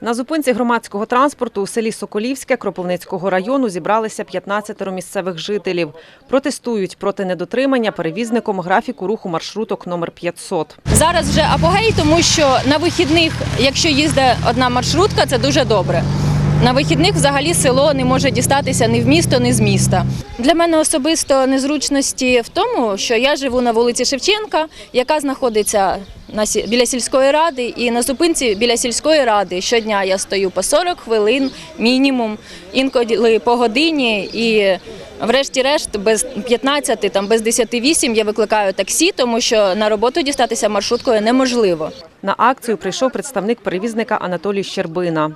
На зупинці громадського транспорту у селі Соколівське Кропивницького району зібралися 15 місцевих жителів. Протестують проти недотримання перевізником графіку руху маршруток номер 500. Зараз вже апогей, тому що на вихідних, якщо їздить одна маршрутка, це дуже добре. На вихідних взагалі село не може дістатися ні в місто, ні з міста. Для мене особисто незручності в тому, що я живу на вулиці Шевченка, яка знаходиться біля сільської ради, і на зупинці біля сільської ради щодня я стою по 40 хвилин мінімум, інколи по годині і. Врешті-решт, без 15, там без 10-8 я викликаю таксі, тому що на роботу дістатися маршруткою неможливо. На акцію прийшов представник перевізника Анатолій Щербина.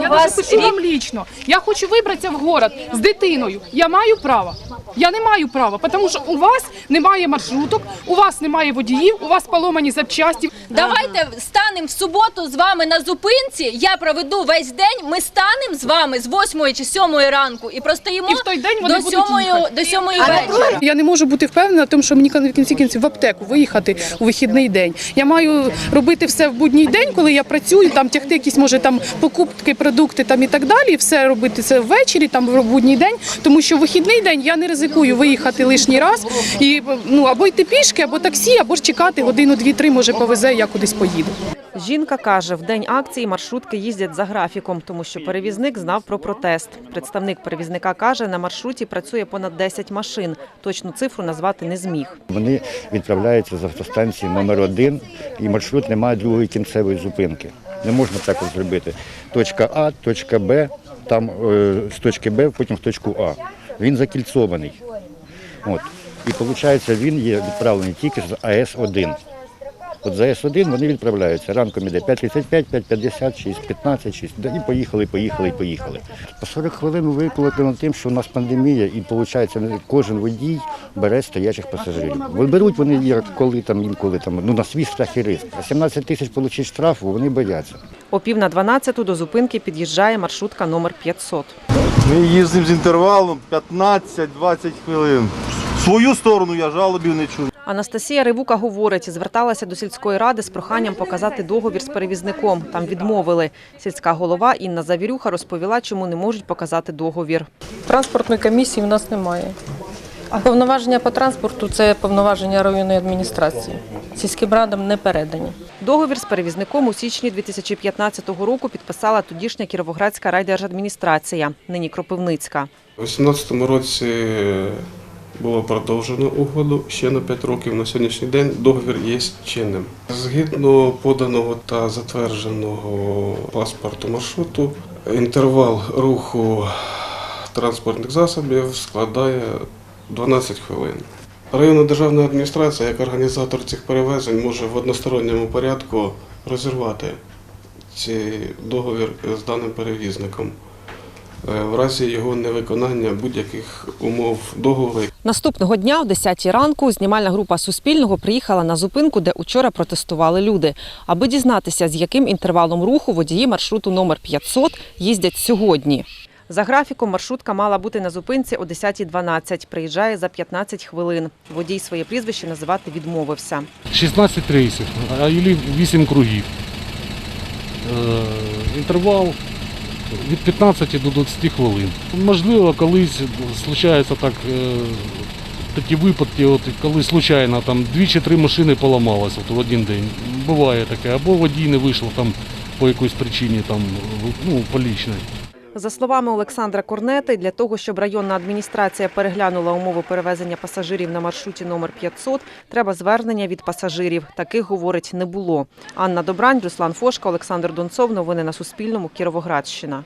Я вас вас пишу вам лічно. Я хочу вибратися в город з дитиною. Я маю право. Я не маю права, тому що у вас немає маршруток, у вас немає водіїв, у вас поломані запчасті. Давайте станемо в суботу з вами на зупинці. Я проведу весь день. Ми станемо з вами з 8 чи 7 ранку і простоїмо І в той день вони до будуть 7, до 7 вечора. Я не можу бути впевнена тому, що мені в кінці кінців в аптеку виїхати у вихідний день. Я маю робити все в будній день, коли я працюю, там тягти якісь може там покупки, продукти там і так далі. Все робити це ввечері, там в будній день, тому що вихідний день я не ризикую виїхати лишній раз і ну або йти пішки, або таксі, або ж чекати годину, дві-три, може повезе, я кудись поїду. Жінка каже, в день акції маршрутки їздять за графіком, тому що перевізник знав про протест. Представник перевізника каже, на маршруті працює понад 10 машин. Точну цифру назвати не зміг. Вони відправляються з автостанції номер 1 і маршрут не має другої кінцевої зупинки. Не можна так зробити. Точка А, точка Б, там е, з точки Б, потім в точку А. Він закільцований. От. І виходить, він є відправлений тільки з АС-1. От з АС-1 вони відправляються. Ранком іде 5.35, 5.50, 6.15, 6. Да, І поїхали, поїхали, поїхали. По 40 хвилин викликано тим, що у нас пандемія, і виходить, кожен водій бере стоячих пасажирів. Виберуть вони як коли там, інколи там, ну на свій страх і риск. А 17 тисяч отримати штрафу, вони бояться. О пів на 12 до зупинки під'їжджає маршрутка номер 500. Ми їздимо з інтервалом 15-20 хвилин. В свою сторону я жалобів не чую. Анастасія Ривука говорить, зверталася до сільської ради з проханням показати договір з перевізником. Там відмовили. Сільська голова Інна Завірюха розповіла, чому не можуть показати договір. Транспортної комісії в нас немає. А повноваження по транспорту це повноваження районної адміністрації. Сільським радам не передані. Договір з перевізником у січні 2015 року підписала тодішня Кіровоградська райдержадміністрація, нині Кропивницька. У 2018 році було продовжено угоду ще на 5 років. На сьогоднішній день договір є чинним. Згідно поданого та затвердженого паспорту маршруту, інтервал руху транспортних засобів складає 12 хвилин. Районна державна адміністрація, як організатор цих перевезень, може в односторонньому порядку розірвати цей договір з даним перевізником в разі його невиконання будь-яких умов договору, Наступного дня о 10 ранку знімальна група Суспільного приїхала на зупинку, де учора протестували люди, аби дізнатися, з яким інтервалом руху водії маршруту номер 500 їздять сьогодні. За графіком маршрутка мала бути на зупинці о 10.12. Приїжджає за 15 хвилин. Водій своє прізвище називати відмовився. 16 рейсів, а ілі 8 кругів. Е, інтервал від 15 до 20 хвилин. Можливо, колись случається так, е, такі випадки, от, коли случайно там дві чи три машини поламалися в один день. Буває таке, або водій не вийшов там по якоїсь причині, там, ну, по лічній. За словами Олександра Корнети, для того, щоб районна адміністрація переглянула умови перевезення пасажирів на маршруті номер 500, треба звернення від пасажирів. Таких, говорить, не було. Анна Добрань, Руслан Фошка, Олександр Донцов. Новини на Суспільному. Кіровоградщина.